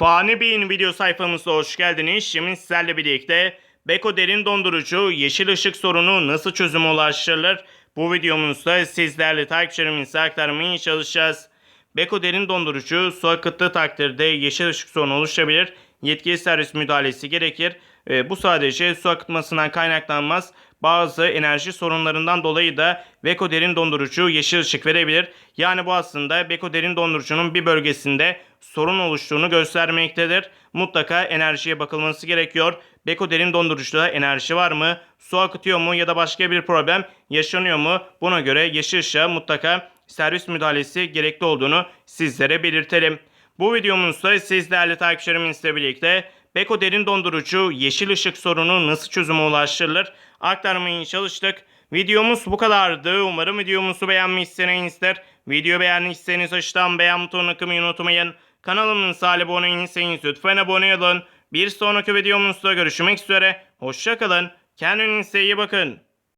Fani Bey'in video sayfamıza hoş geldiniz. Şimdi sizlerle birlikte Beko derin dondurucu yeşil ışık sorunu nasıl çözüme ulaştırılır? Bu videomuzda sizlerle takipçilerimize aktarmaya çalışacağız. Beko derin dondurucu su akıttığı takdirde yeşil ışık sorunu oluşabilir. Yetkili servis müdahalesi gerekir. E, bu sadece su akıtmasından kaynaklanmaz. Bazı enerji sorunlarından dolayı da Beko derin dondurucu yeşil ışık verebilir. Yani bu aslında Beko derin dondurucunun bir bölgesinde sorun oluştuğunu göstermektedir. Mutlaka enerjiye bakılması gerekiyor. Beko derin dondurucuda enerji var mı? Su akıtıyor mu ya da başka bir problem yaşanıyor mu? Buna göre yeşil ışığa mutlaka servis müdahalesi gerekli olduğunu sizlere belirtelim. Bu videomuzda siz değerli takipçilerimizle birlikte Beko derin dondurucu yeşil ışık sorunu nasıl çözüme ulaştırılır aktarmaya çalıştık. Videomuz bu kadardı. Umarım videomuzu beğenmişsinizdir. Video beğendiyseniz aşağıdan beğen butonuna kılmayı unutmayın. Kanalımıza abone değilseniz lütfen abone olun. Bir sonraki videomuzda görüşmek üzere. Hoşçakalın. Kendinize iyi bakın.